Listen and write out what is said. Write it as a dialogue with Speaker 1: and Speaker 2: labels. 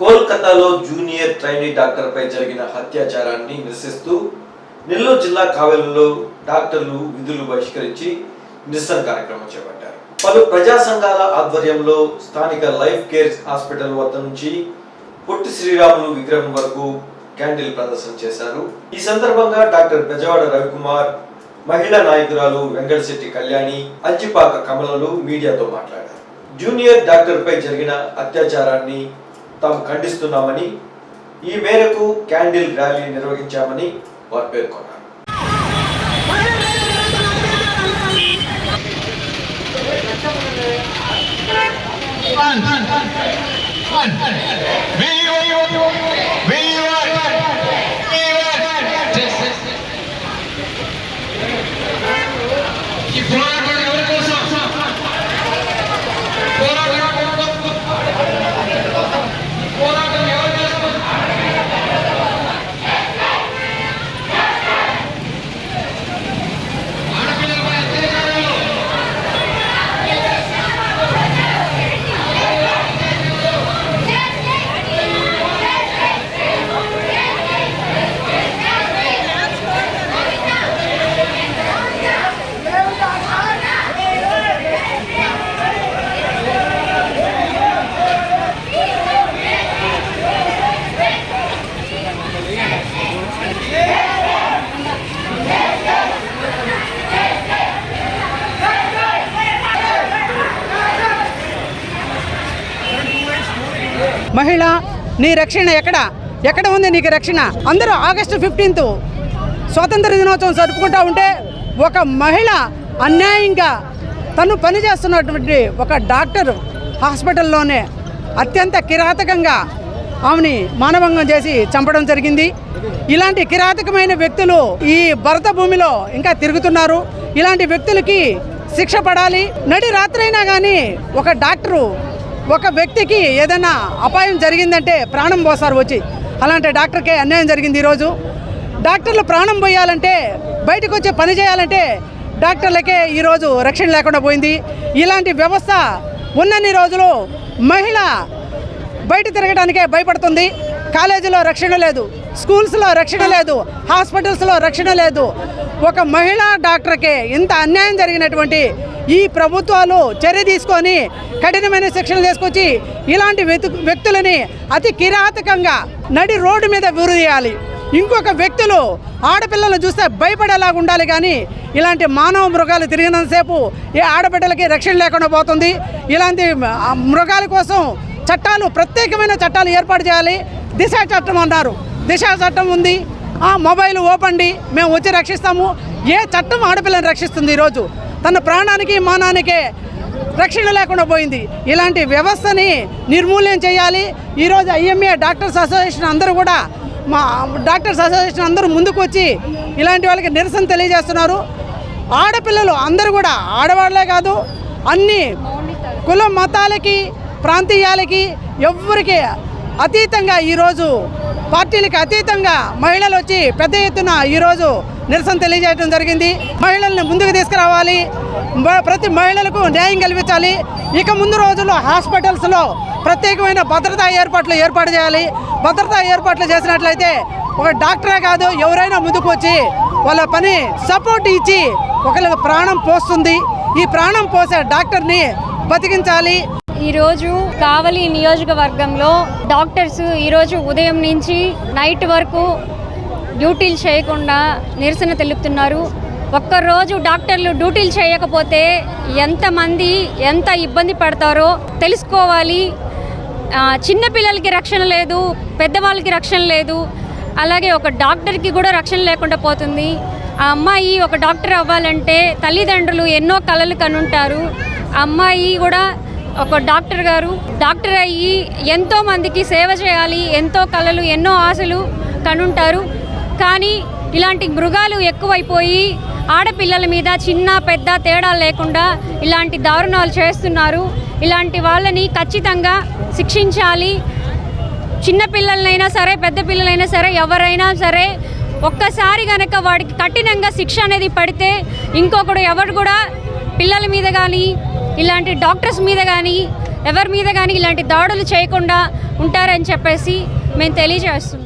Speaker 1: కోల్కతాలో junior trainee డాక్టర్పై జరిగిన అత్యాచారాన్ని నిరసిస్తూ నెల్లూరు జిల్లా కావలిలో డాక్టర్లు విధులు బహిష్కరించి నిరసన కార్యక్రమం చేపట్టారు. పలు ప్రజా సంఘాల ఆధ్వర్యంలో స్థానిక లైఫ్ కేర్ హాస్పిటల్ వద్ద నుంచి పొట్టి శ్రీరాములు విగ్రహం వరకు క్యాండిల్ ప్రదర్శన చేశారు. ఈ సందర్భంగా డాక్టర్ బెజవాడ రవికుమార్ మహిళా నాయకురాలు వెంకటశెట్టి కళ్యాణి అంచిపాక కమలలు మీడియాతో మాట్లాడారు. జూనియర్ డాక్టర్ పై జరిగిన అత్యాచారాన్ని తాము ఖండిస్తున్నామని ఈ మేరకు క్యాండిల్ ర్యాలీ నిర్వహించామని వారు పేర్కొన్నారు
Speaker 2: One, one, one. one, one.
Speaker 3: మహిళ నీ రక్షణ ఎక్కడ? ఎక్కడ ఉంది నీకు రక్షణ? అందరూ ఆగస్టు ఫిఫ్టీన్త్ స్వాతంత్ర దినోత్సవం జరుపుకుంటా ఉంటే ఒక మహిళ అన్యాయంగా తను పనిచేస్తున్నటువంటి ఒక డాక్టర్ హాస్పిటల్లోనే అత్యంత కిరాతకంగా ఆమెని మానభంగం చేసి చంపడం జరిగింది. ఇలాంటి కిరాతకమైన వ్యక్తులు ఈ భరత భూమిలో ఇంకా తిరుగుతున్నారు. ఇలాంటి వ్యక్తులకి శిక్ష పడాలి. నడి రాత్రైనా కానీ ఒక డాక్టరు ఒక వ్యక్తికి ఏదైనా అపాయం జరిగిందంటే ప్రాణం పోస్తారు వచ్చి. అలాంటి డాక్టర్కే అన్యాయం జరిగింది ఈరోజు. డాక్టర్లు ప్రాణం పోయాలంటే బయటకు వచ్చి పని చేయాలంటే డాక్టర్లకే ఈరోజు రక్షణ లేకుండా పోయింది. ఇలాంటి వ్యవస్థ ఉన్నన్ని రోజులు మహిళ బయట తిరగడానికే భయపడుతుంది. కాలేజీలో రక్షణ లేదు స్కూల్స్లో రక్షణ లేదు హాస్పిటల్స్లో రక్షణ లేదు. ఒక మహిళా డాక్టర్కే ఇంత అన్యాయం జరిగినటువంటి ఈ ప్రభుత్వాలు చర్య తీసుకొని కఠినమైన శిక్షణ తీసుకొచ్చి ఇలాంటి వ్యక్తులని అతి కిరాతకంగా నడి రోడ్డు మీద విరుదీయాలి ఇంకొక వ్యక్తులు ఆడపిల్లలు చూస్తే భయపడేలాగా ఉండాలి కానీ ఇలాంటి మానవ మృగాలు తిరిగినంతసేపు ఏ ఆడబిడ్డలకి రక్షణ లేకుండా పోతుంది. ఇలాంటి మృగాల కోసం చట్టాలు ప్రత్యేకమైన చట్టాలు ఏర్పాటు చేయాలి. దిశ చట్టం అన్నారు. దిశ చట్టం ఉంది. మొబైల్ ఓపండి మేము వచ్చి రక్షిస్తాము. ఏ చట్టం ఆడపిల్లని రక్షిస్తుంది ఈరోజు? తన ప్రాణానికి మానానికే రక్షణ లేకుండా పోయింది. ఇలాంటి వ్యవస్థని నిర్మూల్యం చేయాలి. ఈరోజు ఐఎంఏ డాక్టర్స్ అసోసియేషన్ అందరూ కూడా మా డాక్టర్స్ అసోసియేషన్ అందరూ ముందుకు వచ్చి ఇలాంటి వాళ్ళకి నిరసన తెలియజేస్తున్నారు. ఆడపిల్లలు అందరూ కూడా ఆడవాళ్ళే కాదు అన్ని కుల మతాలకి ప్రాంతీయాలకి ఎవ్వరికి అతీతంగా ఈరోజు పార్టీలకు అతీతంగా మహిళలు వచ్చి పెద్ద ఎత్తున ఈరోజు నిరసన తెలియజేయడం జరిగింది. మహిళల్ని ముందుకు తీసుకురావాలి. ప్రతి మహిళలకు న్యాయం కల్పించాలి. ఇక ముందు రోజుల్లో హాస్పిటల్స్లో ప్రత్యేకమైన భద్రతా ఏర్పాట్లు ఏర్పాటు చేయాలి. భద్రతా ఏర్పాట్లు చేసినట్లయితే ఒక డాక్టరే కాదు ఎవరైనా ముందుకు వచ్చి వాళ్ళ పని సపోర్ట్ ఇచ్చి ఒకరికి ప్రాణం పోస్తుంది. ఈ ప్రాణం పోసే డాక్టర్ని బతికించాలి.
Speaker 4: ఈరోజు కావలి నియోజకవర్గంలో డాక్టర్స్ ఈరోజు ఉదయం నుంచి నైట్ వరకు డ్యూటీలు చేయకుండా నిరసన తెలుపుతున్నారు. ఒక్కరోజు డాక్టర్లు డ్యూటీలు చేయకపోతే ఎంతమంది ఎంత ఇబ్బంది పడతారో తెలుసుకోవాలి. చిన్నపిల్లలకి రక్షణ లేదు పెద్దవాళ్ళకి రక్షణ లేదు. అలాగే ఒక డాక్టర్కి కూడా రక్షణ లేకుండా పోతుంది. ఆ అమ్మాయి ఒక డాక్టర్ అవ్వాలంటే తల్లిదండ్రులు ఎన్నో కళలు కనుంటారు. అమ్మాయి కూడా ఒక డాక్టర్ గారు. డాక్టర్ అయ్యి ఎంతో మందికి సేవ చేయాలి ఎంతో కళలు ఎన్నో ఆశలు కనుంటారు. కానీ ఇలాంటి మృగాలు ఎక్కువైపోయి ఆడపిల్లల మీద చిన్న పెద్ద తేడా లేకుండా ఇలాంటి దారుణాలు చేస్తున్నారు. ఇలాంటి వాళ్ళని ఖచ్చితంగా శిక్షించాలి. చిన్న పిల్లలైనా సరే పెద్ద పిల్లలైనా సరే ఎవరైనా సరే ఒక్కసారి గనక వాడికి కఠినంగా శిక్ష అనేది పడితే ఇంకొకడు ఎవరు కూడా పిల్లల మీద కానీ ఇలాంటి డాక్టర్స్ మీద కానీ ఎవరి మీద కానీ ఇలాంటి దాడులు చేయకుండా ఉంటారని చెప్పేసి మేము తెలియజేస్తున్నాం.